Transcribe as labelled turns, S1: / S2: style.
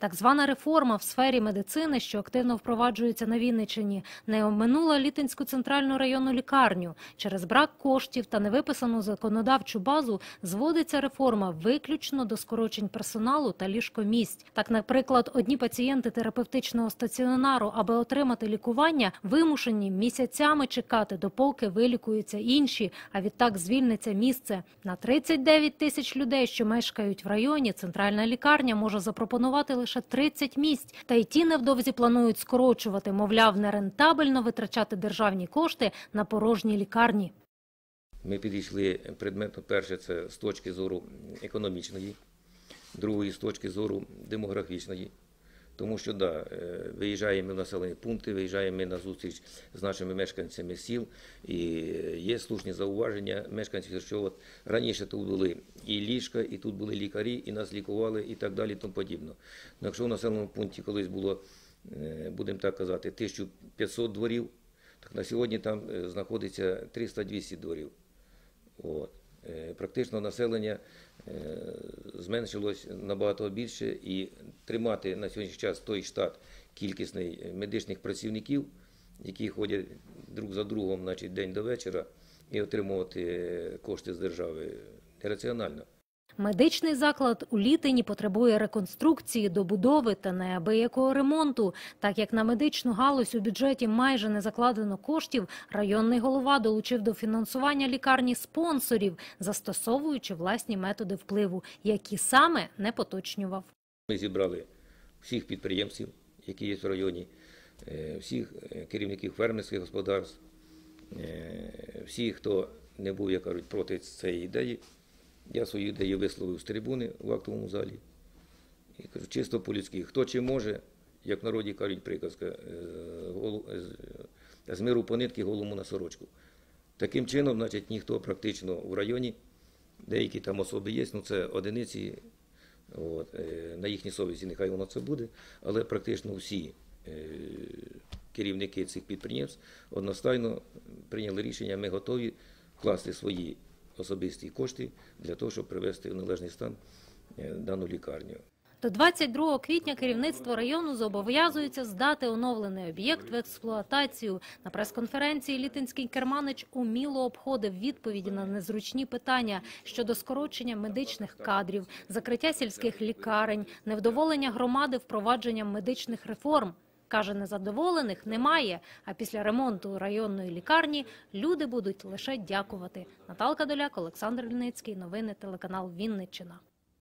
S1: Так звана реформа в сфері медицини, що активно впроваджується на Вінниччині, не оминула Літинську центральну районну лікарню. Через брак коштів та невиписану законодавчу базу зводиться реформа виключно до скорочень персоналу та ліжкомісць. Так, наприклад, одні пацієнти терапевтичного стаціонару, аби отримати лікування, вимушені місяцями чекати, допоки вилікуються інші, а відтак звільниться місце. На 39 тисяч людей, що мешкають в районі, центральна лікарня може запропонувати лише 30 місць. Та й ті невдовзі планують скорочувати, мовляв, нерентабельно витрачати державні кошти на порожні лікарні.
S2: Ми підійшли предметно перше це з точки зору економічної, другої з точки зору демографічної. Тому що да, е, виїжджаємо в населені пункти, виїжджаємо на зустріч з нашими мешканцями сіл, і є слушні зауваження мешканців, що от раніше тут були і ліжка, і тут були лікарі, і нас лікували, і так далі, і тому подібно. Ну, якщо в населеному пункті колись було, е, будемо так казати, 1500 дворів, так на сьогодні там е, знаходиться 300-200 дворів. От. Е, Практично населення е, зменшилось набагато більше і тримати на сьогоднішній час той штат кількісний медичних працівників, які ходять друг за другом значить, день до вечора, і отримувати е, кошти з держави нераціонально.
S1: Медичний заклад у Літині потребує реконструкції, добудови та неабиякого ремонту. Так як на медичну галузь у бюджеті майже не закладено коштів, районний голова долучив до фінансування лікарні спонсорів, застосовуючи власні методи впливу, які саме не поточнював.
S2: Ми зібрали всіх підприємців, які є в районі, е, всіх е, керівників фермерських господарств, е, всіх, хто не був, як кажуть, проти цієї ідеї. Я свою ідею висловив з трибуни в актовому залі. І кажу, чисто по-людськи, хто чи може, як в народі кажуть приказка, з миру по нитки голому на сорочку. Таким чином, значить, ніхто практично в районі, деякі там особи є, ну це одиниці, От, е, на їхній совісті нехай воно це буде, але практично всі е, керівники цих підприємств одностайно прийняли рішення, ми готові вкласти свої особисті кошти для того, щоб привести в належний стан е, дану лікарню.
S1: До 22 квітня керівництво району зобов'язується здати оновлений об'єкт в експлуатацію. На прес-конференції Літинський керманич уміло обходив відповіді на незручні питання щодо скорочення медичних кадрів, закриття сільських лікарень, невдоволення громади впровадженням медичних реформ. Каже, незадоволених немає. А після ремонту районної лікарні люди будуть лише дякувати. Наталка Доляк, Олександр Ліницький. Новини телеканал Вінниччина.